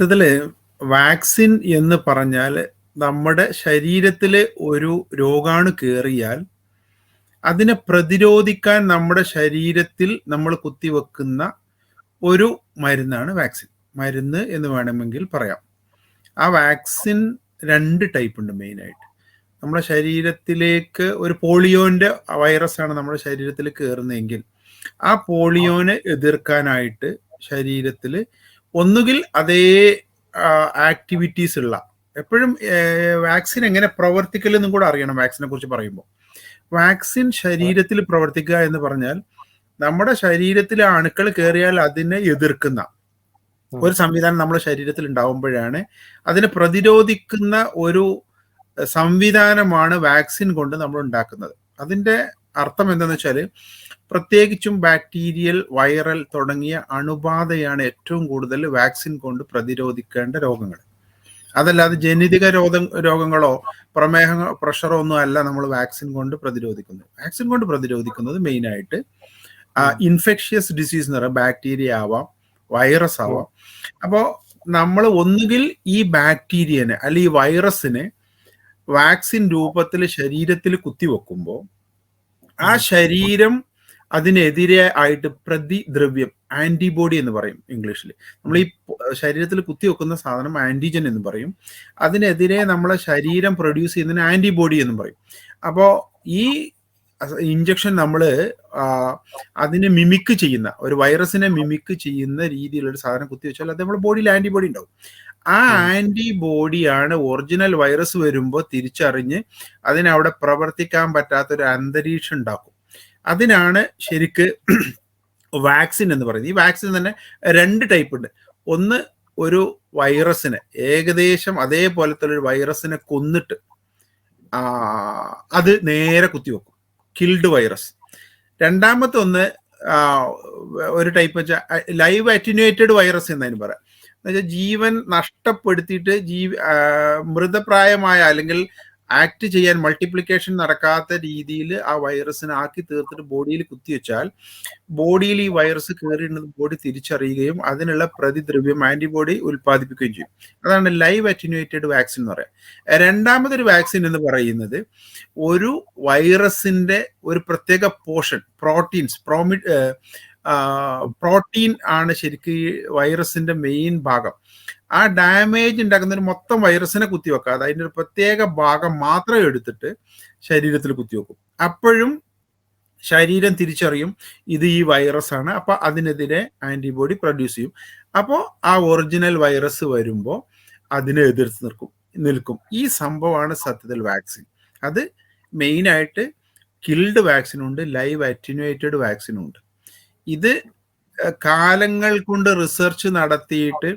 സത്യത്തിൽ വാക്സിൻ എന്ന് പറഞ്ഞാൽ നമ്മുടെ ശരീരത്തിലെ ഒരു രോഗാണു കയറിയാൽ അതിനെ പ്രതിരോധിക്കാൻ നമ്മുടെ ശരീരത്തിൽ നമ്മൾ കുത്തിവെക്കുന്ന ഒരു മരുന്നാണ് വാക്സിൻ. മരുന്ന് എന്ന് വേണമെങ്കിൽ പറയാം. ആ വാക്സിൻ രണ്ട് ടൈപ്പ് ഉണ്ട് മെയിനായിട്ട്. നമ്മുടെ ശരീരത്തിലേക്ക് ഒരു പോളിയോന്റെ വൈറസാണ് നമ്മുടെ ശരീരത്തിൽ കയറുന്നതെങ്കിൽ ആ പോളിയോനെ എതിർക്കാനായിട്ട് ശരീരത്തിൽ ഒന്നുകിൽ അതേ ആക്ടിവിറ്റീസ് ഉള്ള എപ്പോഴും വാക്സിൻ എങ്ങനെ പ്രവർത്തിക്കലെന്നും കൂടെ അറിയണം വാക്സിനെ കുറിച്ച് പറയുമ്പോൾ വാക്സിൻ ശരീരത്തിൽ പ്രവർത്തിക്കുക എന്ന് പറഞ്ഞാൽ നമ്മുടെ ശരീരത്തിലെ അണുക്കൾ കയറിയാൽ അതിനെ എതിർക്കുന്ന ഒരു സംവിധാനം നമ്മുടെ ശരീരത്തിൽ ഉണ്ടാവുമ്പോഴാണ് അതിനെ പ്രതിരോധിക്കുന്ന ഒരു സംവിധാനമാണ് വാക്സിൻ കൊണ്ട് നമ്മൾ ഉണ്ടാക്കുന്നത്. അതിന്റെ അർത്ഥം എന്താണെന്ന് വെച്ചാൽ പ്രത്യേകിച്ചും ബാക്ടീരിയൽ വൈറൽ തുടങ്ങിയ അണുബാധയാണ് ഏറ്റവും കൂടുതൽ വാക്സിൻ കൊണ്ട് പ്രതിരോധിക്കേണ്ട രോഗങ്ങൾ. അതല്ലാതെ ജനിതക രോഗ രോഗങ്ങളോ പ്രമേഹ പ്രഷറോ ഒന്നും അല്ല നമ്മൾ വാക്സിൻ കൊണ്ട് പ്രതിരോധിക്കുന്നത്. വാക്സിൻ കൊണ്ട് പ്രതിരോധിക്കുന്നത് മെയിനായിട്ട് ഇൻഫെക്ഷ്യസ് ഡിസീസ് എന്ന് പറയുക ബാക്ടീരിയ ആവാം വൈറസ് ആവാം. അപ്പോൾ നമ്മൾ ഒന്നുകിൽ ഈ ബാക്ടീരിയനെ അല്ലെങ്കിൽ ഈ വൈറസിനെ വാക്സിൻ രൂപത്തിൽ ശരീരത്തിൽ കുത്തിവെക്കുമ്പോൾ ആ ശരീരം അതിനെതിരെ ആയിട്ട് പ്രതിദ്രവ്യം ആന്റിബോഡി എന്ന് പറയും ഇംഗ്ലീഷിൽ നമ്മൾ ഈ ശരീരത്തിൽ കുത്തി വെക്കുന്ന സാധനം ആന്റിജൻ എന്ന് പറയും. അതിനെതിരെ നമ്മളെ ശരീരം പ്രൊഡ്യൂസ് ചെയ്യുന്നതിന് ആന്റിബോഡി എന്ന് പറയും. അപ്പോൾ ഈ ഇഞ്ചക്ഷൻ നമ്മൾ അതിനെ മിമിക്ക് ചെയ്യുന്ന ഒരു വൈറസിനെ മിമിക്ക് ചെയ്യുന്ന രീതിയിലുള്ള ഒരു സാധനം കുത്തിവെച്ചാൽ അത് നമ്മുടെ ബോഡിയിൽ ആന്റിബോഡി ഉണ്ടാവും. ആ ആന്റിബോഡിയാണ് ഒറിജിനൽ വൈറസ് വരുമ്പോൾ തിരിച്ചറിഞ്ഞ് അതിനവിടെ പ്രവർത്തിക്കാൻ പറ്റാത്തൊരു അന്തരീക്ഷം ഉണ്ടാക്കും. അതിനാണ് ശരിക്ക് വാക്സിൻ എന്ന് പറയുന്നത്. ഈ വാക്സിൻ തന്നെ രണ്ട് ടൈപ്പ് ഉണ്ട്. ഒന്ന് ഒരു വൈറസിനെ ഏകദേശം അതേപോലത്തെ ഒരു വൈറസിനെ കൊന്നിട്ട് അത് നേരെ കുത്തിവെക്കും കിൽഡ് വൈറസ് രണ്ടാമത്തെ ഒന്ന് ഒരു ടൈപ്പ് വെച്ചാൽ ലൈവ് അറ്റിനുവേറ്റഡ് വൈറസ് എന്നതിന് പറയാം. എന്നുവെച്ചാൽ ജീവൻ നഷ്ടപ്പെടുത്തിയിട്ട് ജീവ മൃതപ്രായമായ അല്ലെങ്കിൽ ആക്ട് ചെയ്യാൻ മൾട്ടിപ്ലിക്കേഷൻ നടക്കാത്ത രീതിയിൽ ആ വൈറസിനെ ആക്കി തീർത്തിട്ട് ബോഡിയിൽ കുത്തിവെച്ചാൽ ബോഡിയിൽ ഈ വൈറസ് കയറിയിരുന്നത് ബോഡി തിരിച്ചറിയുകയും അതിനുള്ള പ്രതിദ്രവ്യം ആന്റിബോഡി ഉൽപ്പാദിപ്പിക്കുകയും ചെയ്യും. അതാണ് ലൈവ് അറ്റിനുവേറ്റഡ് വാക്സിൻ എന്ന് പറയാം രണ്ടാമതൊരു വാക്സിൻ എന്ന് പറയുന്നത് ഒരു വൈറസിന്റെ ഒരു പ്രത്യേക പോർഷൻ പ്രോട്ടീൻസ് പ്രോമി പ്രോട്ടീൻ ആണ് ശരിക്കും ഈ വൈറസിന്റെ മെയിൻ ഭാഗം. ആ ഡാമേജ് ഉണ്ടാക്കുന്നതിന് മൊത്തം വൈറസിനെ കുത്തിവെക്കാതെ അതിന്റെ ഒരു പ്രത്യേക ഭാഗം മാത്രം എടുത്തിട്ട് ശരീരത്തിൽ കുത്തിവെക്കും. അപ്പോഴും ശരീരം തിരിച്ചറിയും ഇത് ഈ വൈറസ് ആണ്. അപ്പൊ അതിനെതിരെ ആന്റിബോഡി പ്രൊഡ്യൂസ് ചെയ്യും. അപ്പോൾ ആ ഒറിജിനൽ വൈറസ് വരുമ്പോൾ അതിനെ എതിർത്ത് നിൽക്കും നിൽക്കും. ഈ സംഭവമാണ് സത്യത്തിൽ വാക്സിൻ അത് മെയിനായിട്ട് കിൽഡ് വാക്സിനുണ്ട് ലൈവ് അറ്റിനുവേറ്റഡ് വാക്സിനും ഉണ്ട്. ഇത് കാലങ്ങൾ കൊണ്ട് റിസർച്ച് നടത്തിയിട്ട്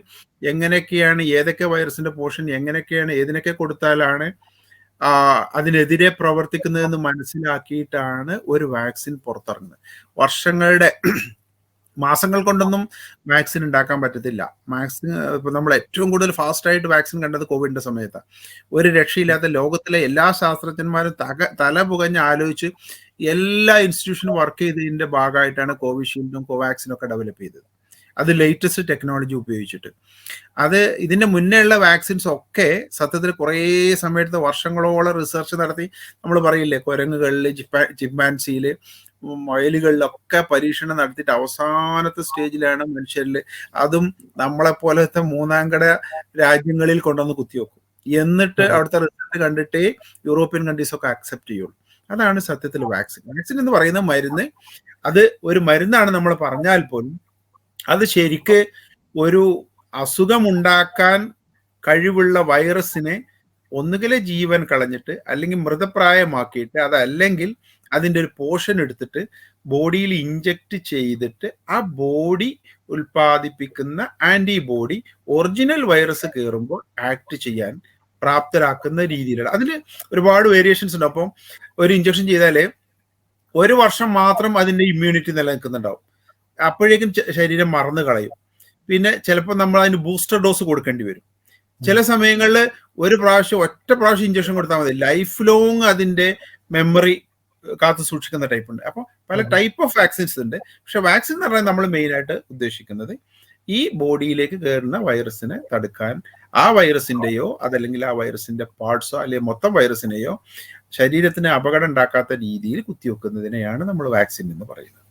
എങ്ങനെയൊക്കെയാണ് ഏതൊക്കെ വൈറസിന്റെ പോർഷൻ എങ്ങനെയൊക്കെയാണ് ഏതിനൊക്കെ കൊടുത്താലാണ് അതിനെതിരെ പ്രവർത്തിക്കുന്നതെന്ന് മനസ്സിലാക്കിയിട്ടാണ് ഒരു വാക്സിൻ പുറത്തിറങ്ങുന്നത്. വർഷങ്ങളുടെ മാസങ്ങൾ കൊണ്ടൊന്നും വാക്സിൻ ഉണ്ടാക്കാൻ പറ്റത്തില്ല. വാക്സിൻ ഇപ്പൊ നമ്മൾ ഏറ്റവും കൂടുതൽ ഫാസ്റ്റ് ആയിട്ട് വാക്സിൻ കണ്ടത് കോവിഡിന്റെ സമയത്താണ് ഒരു രക്ഷയില്ലാത്ത ലോകത്തിലെ എല്ലാ ശാസ്ത്രജ്ഞന്മാരും തക തല പുകഞ്ഞ് ആലോചിച്ച് എല്ലാ ഇൻസ്റ്റിറ്റ്യൂഷനും വർക്ക് ചെയ്തതിന്റെ ഭാഗമായിട്ടാണ് കോവിഷീൽഡും കോവാക്സിനും ഒക്കെ ഡെവലപ്പ് ചെയ്തത്. അത് ലേറ്റസ്റ്റ് ടെക്നോളജി ഉപയോഗിച്ചിട്ട്. അത് ഇതിന്റെ മുന്നേ ഉള്ള വാക്സിൻസ് ഒക്കെ സത്യത്തിൽ കുറേ സമയത്ത് വർഷങ്ങളോളം റിസർച്ച് നടത്തി. നമ്മൾ പറയില്ലേ കുരങ്ങുകളിൽ ചിമ്പാൻസിയിൽ മൊയലുകളിലൊക്കെ പരീക്ഷണം നടത്തിയിട്ട് അവസാനത്തെ സ്റ്റേജിലാണ് മനുഷ്യരിൽ അതും നമ്മളെ പോലത്തെ മൂന്നാംകട രാജ്യങ്ങളിൽ കൊണ്ടുവന്ന് കുത്തിവെക്കും. എന്നിട്ട് അവിടുത്തെ റിസൾട്ട് കണ്ടിട്ടേ യൂറോപ്യൻ കൺട്രീസ് ഒക്കെ അക്സെപ്റ്റ് ചെയ്യുള്ളൂ. അതാണ് സത്യത്തിൽ വാക്സിൻ വാക്സിൻ എന്ന് പറയുന്ന മരുന്ന് അത് ഒരു മരുന്നാണ് നമ്മൾ പറഞ്ഞാൽ പോലും അത് ശരിക്ക് ഒരു അസുഖമുണ്ടാക്കാൻ കഴിവുള്ള വൈറസിനെ ഒന്നുകിലെ ജീവൻ കളഞ്ഞിട്ട് അല്ലെങ്കിൽ മൃതപ്രായമാക്കിയിട്ട് അതല്ലെങ്കിൽ അതിന്റെ ഒരു പോർഷൻ എടുത്തിട്ട് ബോഡിയിൽ ഇഞ്ചക്ട് ചെയ്തിട്ട് ആ ബോഡി ഉൽപ്പാദിപ്പിക്കുന്ന ആന്റിബോഡി ഒറിജിനൽ വൈറസ് കയറുമ്പോൾ ആക്ട് ചെയ്യാൻ പ്രാപ്തരാക്കുന്ന രീതിയിലാണ്. അതിന് ഒരുപാട് വേരിയേഷൻസ് ഉണ്ട്. അപ്പം ഒരു ഇഞ്ചക്ഷൻ ചെയ്താൽ ഒരു വർഷം മാത്രം അതിന്റെ ഇമ്മ്യൂണിറ്റി നിലനിൽക്കുന്നുണ്ടാവും. അപ്പോഴേക്കും ശരീരം മറന്നു കളയും. പിന്നെ ചിലപ്പോൾ നമ്മൾ അതിന് ബൂസ്റ്റർ ഡോസ് കൊടുക്കേണ്ടി വരും. ചില സമയങ്ങളിൽ ഒരു പ്രാവശ്യം ഒറ്റ പ്രാവശ്യം ഇഞ്ചക്ഷൻ കൊടുത്താൽ മതി. ലൈഫ് ലോങ് അതിന്റെ മെമ്മറി കാത്തു സൂക്ഷിക്കുന്ന ടൈപ്പ് ഉണ്ട്. അപ്പോൾ പല ടൈപ്പ് ഓഫ് വാക്സിൻസ് ഉണ്ട്. പക്ഷെ വാക്സിൻ എന്ന് പറഞ്ഞാൽ നമ്മൾ മെയിൻ ആയിട്ട് ഉദ്ദേശിക്കുന്നത് ഈ ബോഡിയിലേക്ക് കയറുന്ന വൈറസിനെ തടുക്കാൻ ആ വൈറസിന്റെയോ അതല്ലെങ്കിൽ ആ വൈറസിന്റെ പാർട്സോ അല്ലെങ്കിൽ മൊത്തം വൈറസിനെയോ ശരീരത്തിന് അപകടം ഉണ്ടാക്കാത്ത രീതിയിൽ കുത്തിവെക്കുന്നതിനെയാണ് നമ്മൾ വാക്സിൻ എന്ന് പറയുന്നത്.